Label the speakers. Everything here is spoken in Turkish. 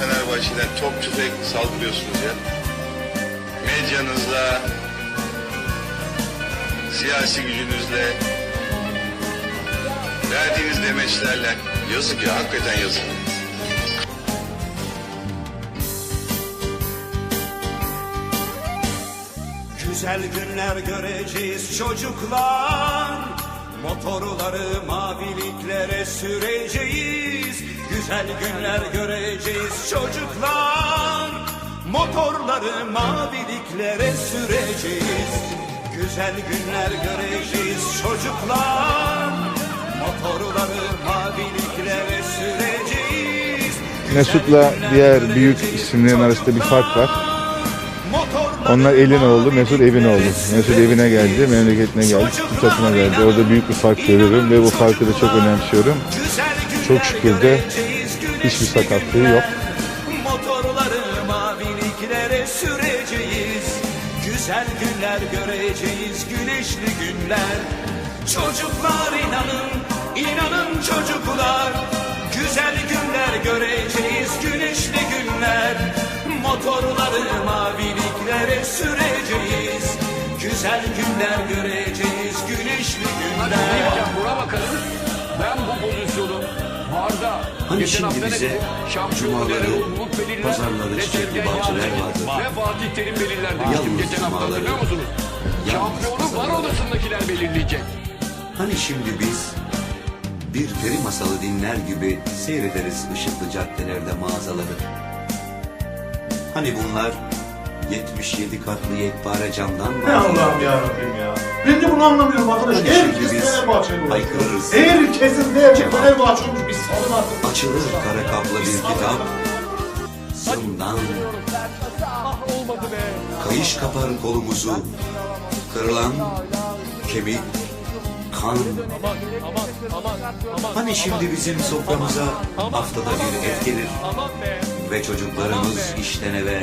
Speaker 1: Fenerbahçe'den top tüfek saldırıyorsunuz ya. Medyanızla, siyasi gücünüzle, verdiğiniz demeçlerle. Yazık ya, hakikaten yazık.
Speaker 2: Güzel günler göreceğiz çocuklar Motorları maviliklere süreceğiz. Güzel günler göreceğiz çocuklar. Motorları maviliklere süreceğiz. Güzel günler göreceğiz çocuklar. Motorları maviliklere süreceğiz.
Speaker 3: Mesut'la diğer büyük isimlerin arasında bir fark var. Onlar elin oğlu, Mesut evin oğlu. Mesut evine geldi, memleketine geldi, takıma geldi. Orada büyük bir fark görüyorum ve bu farkı da çok önemsiyorum. Çok şükür de hiçbir sakatlığı yok.
Speaker 2: Güzel günler göreceğiz, güneşli günler. Çocuklar inanın, inanın çocuklar. Güzel günler göreceğiz, güneşli günler. Motorları maviliklere süreceğiz. Güzel günler göreceğiz, güneşli günler.
Speaker 4: Hocam buna bakalım. Ben bu pozisyonu Barda
Speaker 5: Hani
Speaker 4: geçen
Speaker 5: şimdi
Speaker 4: hafta
Speaker 5: bize cumaları, pazarları
Speaker 4: ve
Speaker 5: çiçekli bahçeler vardı.
Speaker 4: Ve Fatih Terim belirler demiştim
Speaker 5: Yalnız
Speaker 4: geçen hafta
Speaker 5: cumaları,
Speaker 4: hatırlıyor musunuz? Şampiyonu var odasındakiler belirleyecek.
Speaker 5: Hani şimdi biz bir peri masalı dinler gibi seyrederiz ışıklı caddelerde mağazaları. Hani bunlar 77 katlı yekpare camdan
Speaker 6: Ne Allah'ım ya Rabbim ya. Ben de bunu anlamıyorum arkadaş.
Speaker 5: Hani
Speaker 6: Herkes
Speaker 5: şimdi biz
Speaker 6: Fenerbahçeli olur.
Speaker 5: haykırırız.
Speaker 6: Herkesin değerli Fenerbahçe olmuş. Biz salın artık.
Speaker 5: Açılır kara kaplı bir kitap. Zımdan. Kayış kapar kolumuzu. Kırılan kemik, kan. Hani şimdi bizim soframıza haftada bir et gelir. Ve çocuklarımız işten eve